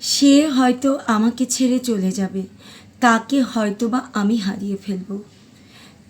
সে হয়তো আমাকে ছেড়ে চলে যাবে। তাকে হয়তো বা আমি হারিয়ে ফেলব।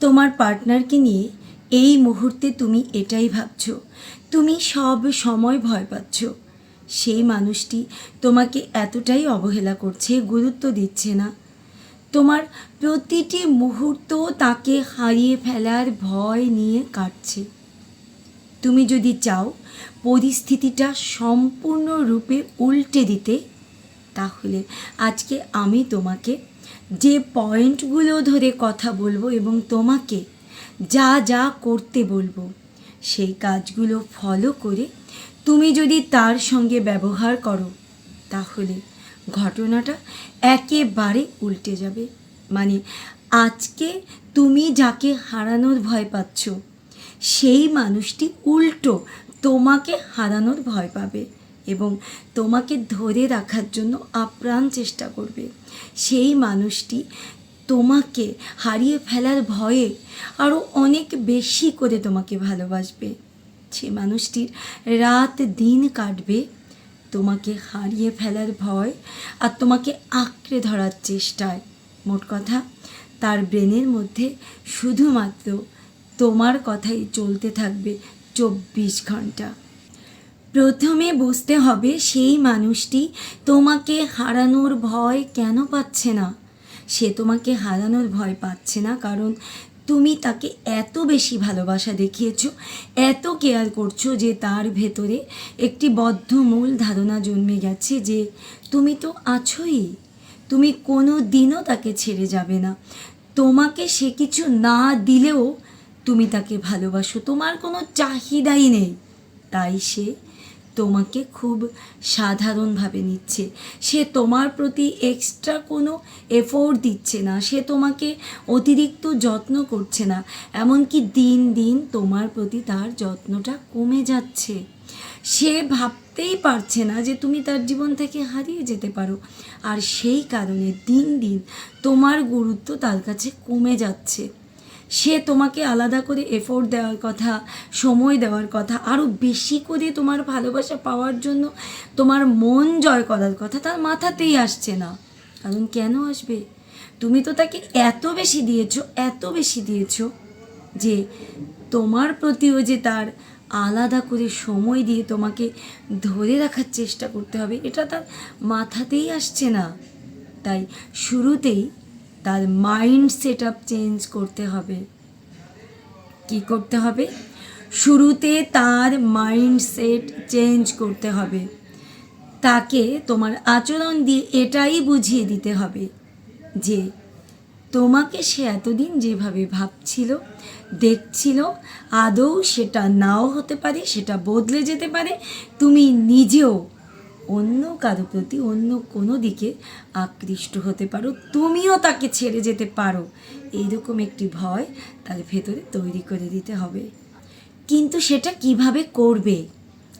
তোমার পার্টনারকে নিয়ে এই মুহূর্তে তুমি এটাই ভাবছ। তুমি সব সময় ভয় পাচ্ছ। সেই মানুষটি তোমাকে এতটাই অবহেলা করছে, গুরুত্ব দিচ্ছে না। তোমার প্রতিটি মুহূর্ত তাকে হারিয়ে ফেলার ভয় নিয়ে কাটছে। তুমি যদি চাও, পরিস্থিতিটা সম্পূর্ণরূপে উল্টে দিতে তাহলে আজকে আমি তোমাকে যে পয়েন্টগুলো ধরে কথা বলব এবং তোমাকে যা যা করতে বলব, সেই কাজগুলো ফলো করে তুমি যদি তার সঙ্গে ব্যবহার করো, তাহলে ঘটনাটা একেবারে উল্টে যাবে। মানে আজকে তুমি যাকে হারানোর ভয় পাচ্ছ, সেই মানুষটি উল্টো তোমাকে হারানোর ভয় পাবে। এবং তোমাকে ধরে রাখার জন্য আপ্রাণ চেষ্টা করবে। সেই মানুষটি তোমাকে হারিয়ে ফেলার ভয়ে আরও অনেক বেশি করে তোমাকে ভালোবাসবে। সে মানুষটির রাত দিন কাটবে। তোমাকে হারিয়ে ফেলার ভয় আর তোমাকে আঁকড়ে ধরার চেষ্টায়। মোট কথা, তার ব্রেনের মধ্যে শুধুমাত্র তোমার কথাই চলতে থাকবে চব্বিশ ঘণ্টা। প্রথমে বুঝতে হবে সেই মানুষটি তোমাকে হারানোর ভয় কেন পাচ্ছে না। সে তোমাকে হারানোর ভয় পাচ্ছে না কারণ তুমি তাকে এত বেশি ভালোবাসা দেখিয়েছো, এত কেয়ার করছ যে তার ভেতরে একটি বদ্ধ মূল ধারণা জন্মে গেছে যে তুমি তো আছোই, তুমি কোনো দিনও তাকে ছেড়ে যাবে না। তোমাকে সে কিছু না দিলেও তুমি তাকে ভালোবাসো, তোমার কোনো চাহিদাই নেই। তাই সে তোমাকে খুব সাধারণভাবে নিচ্ছে। সে তোমার প্রতি এক্সট্রা কোনো এফোর্ট দিচ্ছে না। সে তোমাকে অতিরিক্ত যত্ন করছে না। এমনকি দিন দিন তোমার প্রতি তার যত্নটা কমে যাচ্ছে। সে ভাবতেই পারছে না যে তুমি তার জীবন থেকে হারিয়ে যেতে পারো। আর সেই কারণে দিন দিন তোমার গুরুত্ব তার কাছে কমে যাচ্ছে। সে তোমাকে আলাদা করে এফোর্ট দেওয়ার কথা, সময় দেওয়ার কথা আরও বেশি করে তোমার ভালোবাসা পাওয়ার জন্য তোমার মন জয় করার কথা তার মাথাতেই আসছে না। কারণ কেন আসবে? তুমি তো তাকে এত বেশি দিয়েছ, এত বেশি দিয়েছ যে তোমার প্রতিও যে তার আলাদা করে সময় দিয়ে তোমাকে ধরে রাখার চেষ্টা করতে হবে, এটা তার মাথাতেই আসছে না। তাই শুরুতেই তার মাইন্ড সেট আপ চেঞ্জ করতে হবে। কি করতে হবে? শুরুতে তার মাইন্ড সেট চেঞ্জ করতে হবে। তাকে তোমার আচরণ দিয়ে এটাই বুঝিয়ে দিতে হবে যে, তোমাকে সে এতদিন যেভাবে ভাবছিল, দেখছিল, আদৌ সেটা নাও হতে পারে, সেটা বদলে যেতে পারে, তুমি নিজেও অন্য কারও প্রতি অন্য কোনো দিকে আকৃষ্ট হতে পারো, তুমিও তাকে ছেড়ে যেতে পারো। এইরকম একটি ভয় তার ভেতরে তৈরি করে দিতে হবে। কিন্তু সেটা কীভাবে করবে?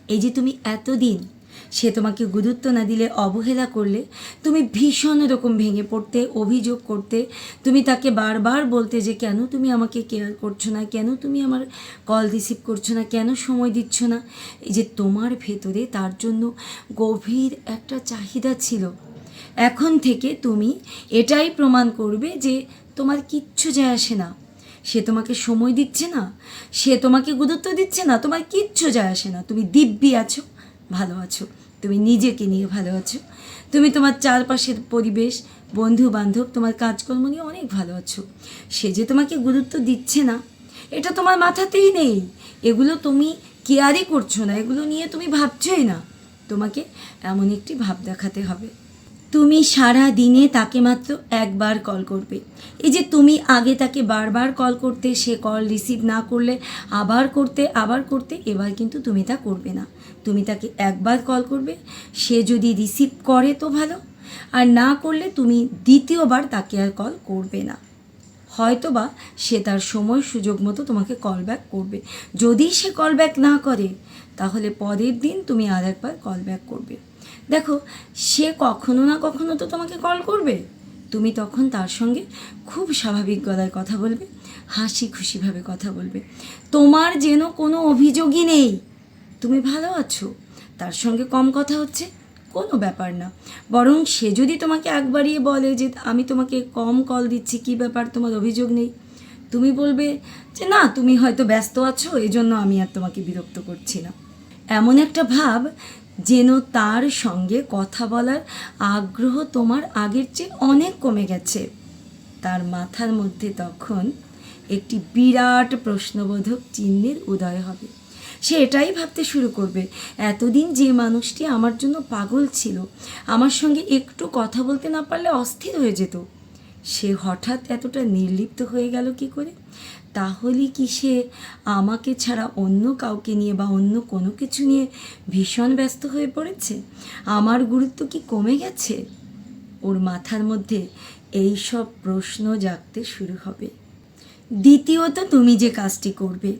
এই যে তুমি এতদিন সে তোমাকে গুরুত্ব না দিলে অবহেলা করলে তুমি ভীষণ রকম ভেঙে পড়তে, অভিযোগ করতে। তুমি তাকে বারবার বলতে যে, কেন তুমি আমাকে কেয়ার করছ না? কেন তুমি আমার কল রিসিভ করছ না? কেন সময় দিচ্ছ না? এই যে তোমার ভেতরে তার জন্য গভীর একটা চাহিদা ছিল। এখন থেকে তুমি এটাই প্রমাণ করবে যে তোমার কিচ্ছু যায় আসে না। সে তোমাকে সময় দিচ্ছে না, সে তোমাকে গুরুত্ব দিচ্ছে না, তোমার কিচ্ছু যায় আসে না। তুমি দিব্যি আছো। ভালো আছো। তুমি নিজেকে নিয়ে ভালো আছো। তুমি তোমার চারপাশের পরিবেশ বন্ধু বান্ধব তোমার কাজকর্ম নিয়ে অনেক ভালো আছো। সে যে তোমাকে গুরুত্ব দিচ্ছে না, এটা তোমার মাথাতেই নেই। এগুলো তুমি কেয়ারই করছ না, এগুলো নিয়ে তুমি ভাবছোই না। তোমাকে এমন একটি ভাব দেখাতে হবে। তুমি সারা দিনে তাকে মাত্র একবার কল করবে। এই যে তুমি আগে তাকে বারবার কল করতে, সে কল রিসিভ না করলে, আবার করতে আবার করতে, এবার কিন্তু তুমি তা করবে না। তুমি তাকে একবার কল করবে, সে যদি রিসিভ করে তো ভালো, আর না করলে তুমি দ্বিতীয়বার তাকে আর কল করবে না। হয়তোবা সে তার সময় সুযোগ মতো তোমাকে কল ব্যাক করবে। যদি সে কল ব্যাক না করে, তাহলে পরের দিন তুমি আর একবার কল ব্যাক করবে। দেখো, সে কখনো না কখনো তো তোমাকে কল করবে। তুমি তখন তার সঙ্গে খুব স্বাভাবিক গলায় কথা বলবে, হাসি খুশিভাবে কথা বলবে। তোমার যেন কোনো অভিযোগই নেই। তুমি ভালো আছো। তার সঙ্গে কম কথা হচ্ছে, কোনো ব্যাপার না। বরং সে যদি তোমাকে একবারিয়ে বলে যে আমি তোমাকে কম কল দিচ্ছি, কী ব্যাপার? তোমার অভিযোগ নেই। তুমি বলবে যে, না, তুমি হয়তো ব্যস্ত আছো এই জন্য আমি আর তোমাকে বিরক্ত করছি না। এমন একটা ভাব যেন তার সঙ্গে কথা বলার আগ্রহ তোমার আগের চেয়ে অনেক কমে গেছে। তার মাথার মধ্যে তখন একটি বিরাট প্রশ্নবোধক চিহ্নের উদয় হবে। সে এটাই ভাবতে শুরু করবে, এতদিন যে মানুষটি আমার জন্য পাগল ছিল, আমার সঙ্গে একটু কথা বলতে না পারলে অস্থির হয়ে যেত। সে হঠাৎ এতটা নির্লিপ্ত হয়ে গেল কি করে? তাহলে কি সে আমাকে ছাড়া অন্য কাউকে নিয়ে বা অন্য কোনো কিছু নিয়ে ভীষণ ব্যস্ত হয়ে পড়েছে? আমার গুরুত্ব কি কমে গেছে? ওর মাথার মধ্যে এই সব প্রশ্ন জাগতে শুরু হবে। দ্বিতীয়ত, তুমি যে কাজটি করবে,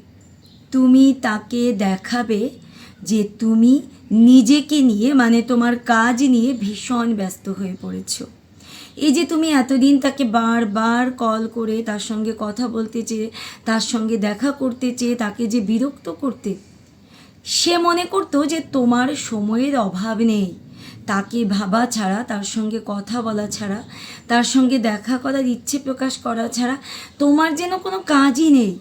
তুমি তাকে দেখাবে যে তুমি নিজেকে নিয়ে মানে তোমার কাজ নিয়ে ভীষণ ব্যস্ত হয়ে পড়েছো। এই যে তুমি এতদিন তাকে বারবার কল করে তার সঙ্গে কথা বলতে চেয়ে, তার সঙ্গে দেখা করতে চেয়ে, তাকে যে বিরক্ত করতে, সে মনে করতো যে তোমার সময়ের অভাব নেই। তাকে ভাবা ছাড়া, তার সঙ্গে কথা বলা ছাড়া, তার সঙ্গে দেখা করার ইচ্ছে প্রকাশ করা ছাড়া তোমার যেন কোনো কাজই নেই।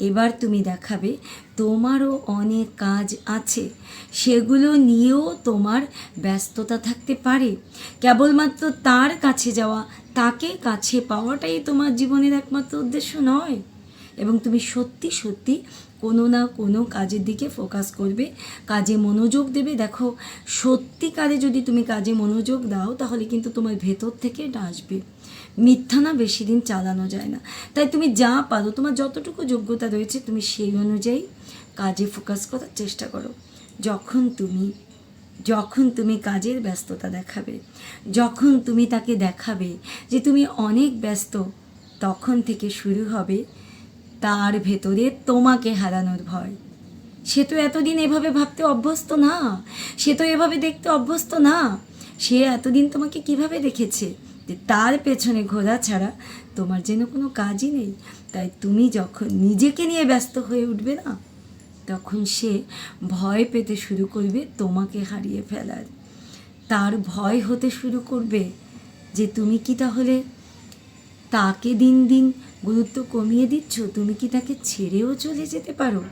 এবার তুমি দেখাবে তোমারও অনেক কাজ আছে। সেগুলো নিয়েও তোমার ব্যস্ততা থাকতে পারে। কেবলমাত্র তার কাছে যাওয়া, তাকে কাছে পাওয়াটাই তোমার জীবনের একমাত্র উদ্দেশ্য নয়। এবং তুমি সত্যি সত্যি কোনো না কোনো কাজের দিকে ফোকাস করবে, কাজে মনোযোগ দেবে। দেখো, সত্যিকারে যদি তুমি কাজে মনোযোগ দাও, তাহলে কিন্তু তোমার ভেতর থেকে এটা আসবে। মিথ্যা না বেশি দিন চালানো যায় না। তাই তুমি যা পারো, তোমার যতটুকু যোগ্যতা রয়েছে, তুমি সেই অনুযায়ী কাজে ফোকাস করার চেষ্টা করো। যখন তুমি যখন তুমি কাজের ব্যস্ততা দেখাবে, যখন তুমি তাকে দেখাবে যে তুমি অনেক ব্যস্ত, তখন থেকে শুরু হবে তার ভেতরে তোমাকে হারানোর ভয়। সে তো এতদিন এভাবে ভাবতে অভ্যস্ত না, সে তো এভাবে দেখতে অভ্যস্ত না, সে এতদিন তোমাকে কীভাবে দেখেছে? যে তার পেছনে ঘোরা ছাড়া তোমার যেন কোনো কাজই নেই। তাই তুমি যখন নিজেকে নিয়ে ব্যস্ত হয়ে উঠবে না, তখন সে ভয় পেতে শুরু করবে তোমাকে হারিয়ে ফেলার। তার ভয় হতে শুরু করবে যে তুমি কি তাহলে তাকে দিন দিন গুরুত্ব কমিয়ে দিচ্ছ? তুমি কি তাকে ছেড়েও চলে যেতে পারো?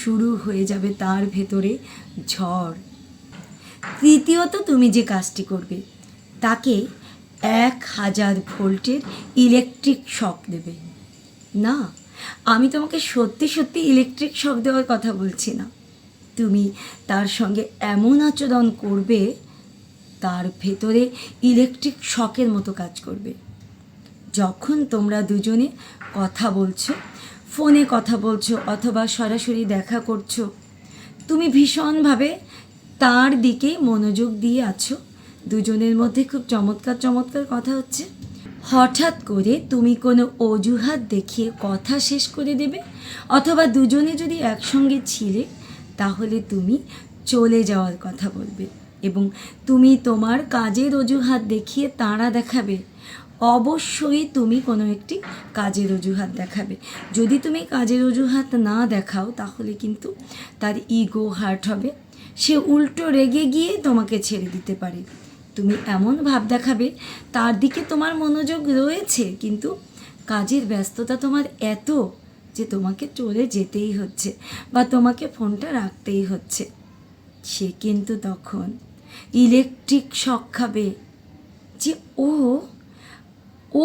শুরু হয়ে যাবে তার ভেতরে ঝড়। তৃতীয়ত তুমি যে কাজটি করবে, তাকে এক হাজার ভোল্টের ইলেকট্রিক শক দেবে। না, আমি তোমাকে সত্যি সত্যি ইলেকট্রিক শক দেওয়ার কথা বলছি না। তুমি তার সঙ্গে এমন আচরণ করবে, তার ভেতরে ইলেকট্রিক শকের মতো কাজ করবে। যখন তোমরা দুজনে কথা বলছো, ফোনে কথা বলছো অথবা সরাসরি দেখা করছ, তুমি ভীষণভাবে তার দিকে মনোযোগ দিয়ে আছো। দুজনের মধ্যে খুব চমৎকার চমৎকার কথা হচ্ছে। হঠাৎ করে তুমি কোনো অজুহাত দেখিয়ে কথা শেষ করে দেবে? অথবা দুজনে যদি একসঙ্গে ছিলে, তাহলে তুমি চলে যাওয়ার কথা বলবে এবং তুমি তোমার কাজের অজুহাত দেখিয়ে তাড়া দেখাবে। অবশ্যই তুমি কোনো একটি কাজের অজুহাত দেখাবে। যদি তুমি কাজের অজুহাত না দেখাও, তাহলে কিন্তু তার ইগো হার্ট হবে। সে উল্টো রেগে গিয়ে তোমাকে ছেড়ে দিতে পারে। তুমি এমন ভাব দেখাবে, তার দিকে তোমার মনোযোগ রয়েছে, কিন্তু কাজের ব্যস্ততা তোমার এত যে তোমাকে চলে যেতেই হচ্ছে বা তোমাকে ফোনটা রাখতেই হচ্ছে। সে কিন্তু তখন ইলেকট্রিক শক খাবে যে, ও ও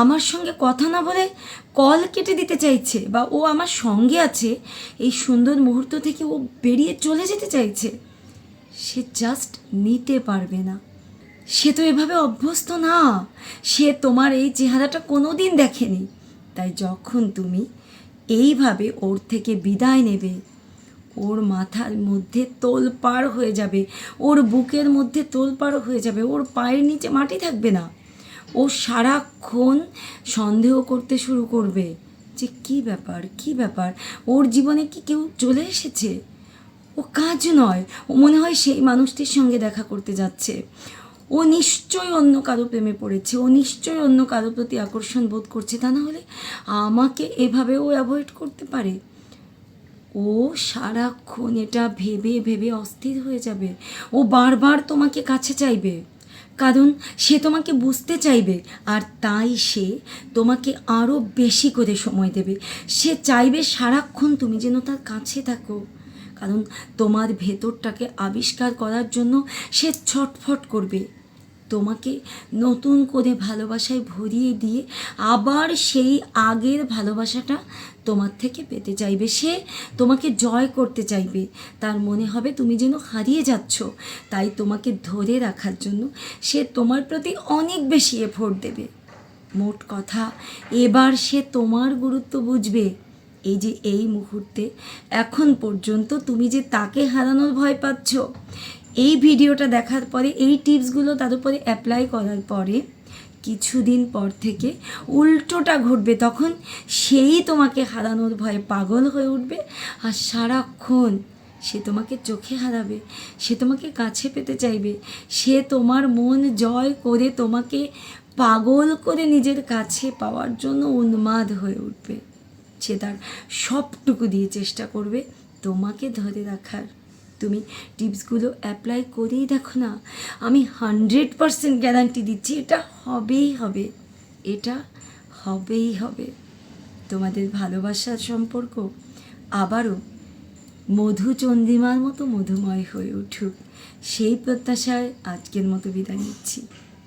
আমার সঙ্গে কথা না বলে কল কেটে দিতে চাইছে বা ও আমার সঙ্গে আছে, এই সুন্দর মুহূর্ত থেকে ও বেরিয়ে চলে যেতে চাইছে। সে জাস্ট নিতে পারবে না। সে তো এভাবে অভ্যস্ত না। সে তোমার এই চেহারাটা কোনো দিন দেখেনি। তাই যখন তুমি এইভাবে ওর থেকে বিদায় নেবে, ওর মাথার মধ্যে তোলপাড় হয়ে যাবে, ওর বুকের মধ্যে তোলপাড় হয়ে যাবে, ওর পায়ের নিচে মাটি থাকবে না। ও সারাক্ষণ সন্দেহ করতে শুরু করবে যে, কি ব্যাপার? কি ব্যাপার? ওর জীবনে কি কেউ চলে এসেছে? ও কাজ নয়। ও মনে হয় সেই মানুষটির সঙ্গে দেখা করতে যাচ্ছে। ও নিশ্চয়ই অন্য কারও প্রেমে পড়েছে। ও নিশ্চয়ই অন্য কারও প্রতি আকর্ষণ বোধ করছে। তা না হলে আমাকে এভাবে ও অ্যাভয়েড করতে পারে? ও সারাক্ষণ এটা ভেবে ভেবে অস্থির হয়ে যাবে। ও বারবার তোমাকে কাছে চাইবে। কারণ সে তোমাকে বুঝতে চাইবে। আর তাই সে তোমাকে আরও বেশি করে সময় দেবে। সে চাইবে সারাক্ষণ তুমি যেন তার কাছে থাকো। কারণ তোমার ভেতরটাকে আবিষ্কার করার জন্য সে ছটফট করবে। তোমাকে নতুন করে ভালোবাসায় ভরিয়ে দিয়ে আবার সেই আগের ভালোবাসাটা তোমার থেকে পেতে চাইবে। সে তোমাকে জয় করতে চাইবে। তার মনে হবে তুমি যেন হারিয়ে যাচ্ছ। তাই তোমাকে ধরে রাখার জন্য সে তোমার প্রতি অনেক বেশি এফোর্ট দেবে। মোট কথা, এবার সে তোমার গুরুত্ব বুঝবে। এই যে এই মুহূর্তে, এখন পর্যন্ত তুমি যে তাকে হারানোর ভয় পাচ্ছ, এই ভিডিওটা দেখার পরে, এই টিপসগুলো তার উপরে অ্যাপ্লাই করার পরে, কিছুদিন পর থেকে উল্টোটা ঘটবে। তখন সেই তোমাকে হারানোর ভয়ে পাগল হয়ে উঠবে আর সারাক্ষণ সে তোমাকে চোখে হারাবে, সে তোমাকে কাছে পেতে চাইবে, সে তোমার মন জয় করে তোমাকে পাগল করে নিজের কাছে পাওয়ার জন্য উন্মাদ হয়ে উঠবে। সে তার সবটুকু দিয়ে চেষ্টা করবে তোমাকে ধরে রাখার। তুমি টিপসগুলো অ্যাপ্লাই করেই দেখো না, আমি হান্ড্রেড পারসেন্ট গ্যারান্টি দিচ্ছি এটা হবেই হবে, এটা হবেই হবে। তোমাদের ভালোবাসার সম্পর্ক আবারও মধু চন্দ্রিমার মতো মধুময় হয়ে উঠুক, সেই প্রত্যাশায় আজকের মতো বিদায় নিচ্ছি।